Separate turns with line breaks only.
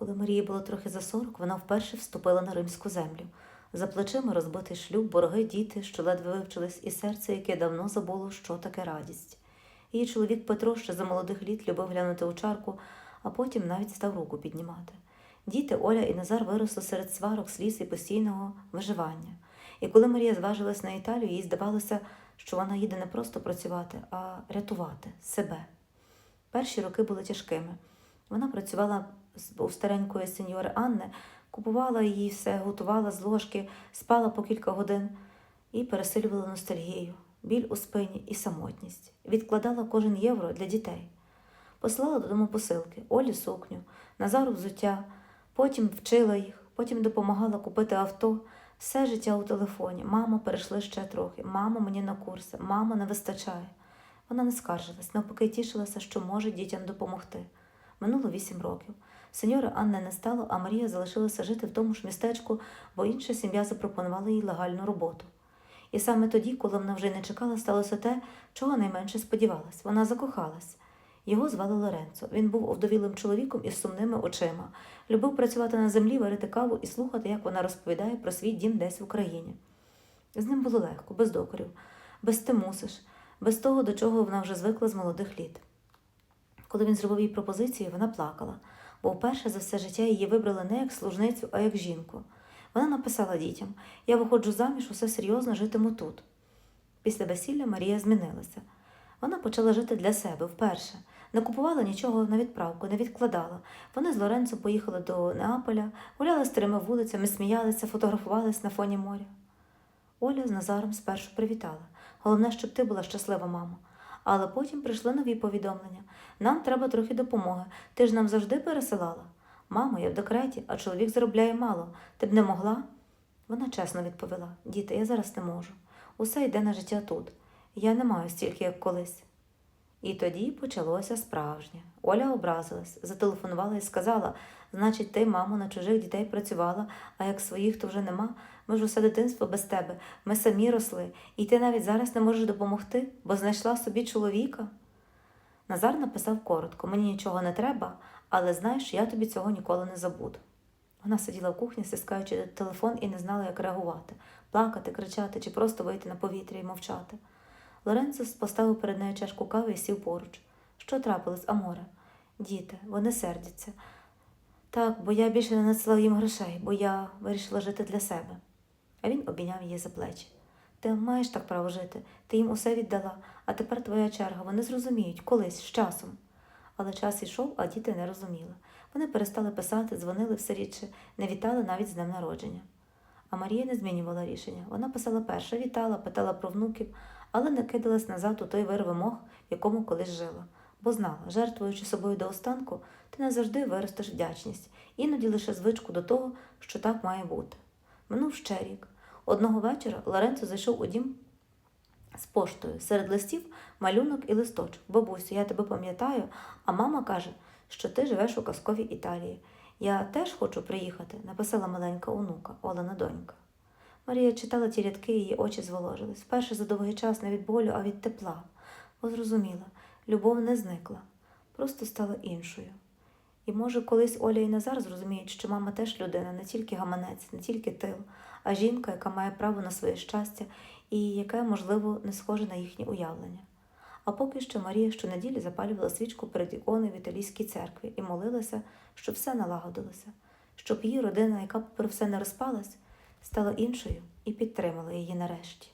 Коли Марії було трохи за сорок, вона вперше вступила на римську землю. За плечима розбитий шлюб, борги, діти, що ледве вивчились, і серце, яке давно забуло, що таке радість. Її чоловік Петро ще за молодих літ любив глянути у чарку, а потім навіть став руку піднімати. Діти Оля і Назар виросли серед сварок, сліз і постійного виживання. І коли Марія зважилась на Італію, їй здавалося, що вона їде не просто працювати, а рятувати себе. Перші роки були тяжкими. Вона працювала у старенької сеньори Анни, купувала їй все, готувала з ложки, спала по кілька годин і пересилювала ностальгію, біль у спині і самотність. Відкладала кожен євро для дітей. Послала додому посилки, Олі сукню, Назару взуття, потім вчила їх, потім допомагала купити авто. Все життя у телефоні. Мамо, перейшли ще трохи. Мамо, мені на курси. Мамо, не вистачає. Вона не скаржилась, навпаки тішилася, що може дітям допомогти. Минуло вісім років. Сеньори Анни не стало, а Марія залишилася жити в тому ж містечку, бо інша сім'я запропонувала їй легальну роботу. І саме тоді, коли вона вже не чекала, сталося те, чого найменше сподівалась. Вона закохалась. Його звали Лоренцо. Він був овдовілим чоловіком із сумними очима. Любив працювати на землі, варити каву і слухати, як вона розповідає про свій дім десь в Україні. З ним було легко, без докорів, без ти мусиш, без того, до чого вона вже звикла з молодих літ. Коли він зробив їй пропозицію, вона плакала, бо вперше за все життя її вибрали не як служницю, а як жінку. Вона написала дітям: Я виходжу заміж, усе серйозно житиму тут. Після весілля Марія змінилася. Вона почала жити для себе вперше. Не купувала нічого на відправку, не відкладала. Вони з Лоренцо поїхали до Неаполя, гуляли старими вулицями, сміялися, фотографувались на фоні моря. Оля з Назаром спершу привітала. Головне, щоб ти була щаслива, мамо. Але потім прийшли нові повідомлення. Нам треба трохи допомоги. Ти ж нам завжди пересилала. Мамо, я в декреті, а чоловік заробляє мало. Ти б не могла? Вона чесно відповіла: Діти, я зараз не можу. Усе йде на життя тут. Я не маю стільки, як колись. І тоді почалося справжнє. Оля образилась, зателефонувала і сказала: значить, ти, мамо, на чужих дітей працювала, а як своїх, то вже нема. Ми ж усе дитинство без тебе. Ми самі росли, і ти навіть зараз не можеш допомогти, бо знайшла собі чоловіка. Назар написав коротко: мені нічого не треба, але знаєш, я тобі цього ніколи не забуду. Вона сиділа в кухні, стискаючи телефон, і не знала, як реагувати плакати, кричати чи просто вийти на повітря і мовчати. Лоренцо поставив перед нею чашку кави і сів поруч. Що трапилось, Аморе? Діти, вони сердяться. Так, бо я більше не надсилав їм грошей, бо я вирішила жити для себе. А він обійняв її за плечі. Ти маєш так право жити, ти їм усе віддала, а тепер твоя черга. Вони зрозуміють, колись, з часом. Але час ішов, а діти не розуміли. Вони перестали писати, дзвонили все рідше, не вітали навіть з днем народження. А Марія не змінювала рішення. Вона писала перша, вітала, питала про внуків, але не кидалась назад у той вир вимог, в якому колись жила. Бо знала, жертвуючи собою до останку, ти не завжди виростеш вдячність, іноді лише звичку до того, що так має бути. Минув ще рік. Одного вечора Лоренцо зайшов у дім з поштою. Серед листів малюнок і листочок. Бабусю, я тебе пам'ятаю, а мама каже, що ти живеш у казковій Італії. Я теж хочу приїхати, написала маленька онука, Олена донька. Марія читала ті рядки, її очі зволожились. Вперше за довгий час не від болю, а від тепла. Бо зрозуміла, любов не зникла, просто стала іншою. І може, колись Оля і Назар зрозуміють, що мама теж людина, не тільки гаманець, не тільки тил, а жінка, яка має право на своє щастя і яке, можливо, не схоже на їхнє уявлення. А поки що Марія щонеділі запалювала свічку перед іконою в італійській церкві і молилася, щоб все налагодилося, щоб її родина, яка попри все не розпалась, стала іншою і підтримала її нарешті.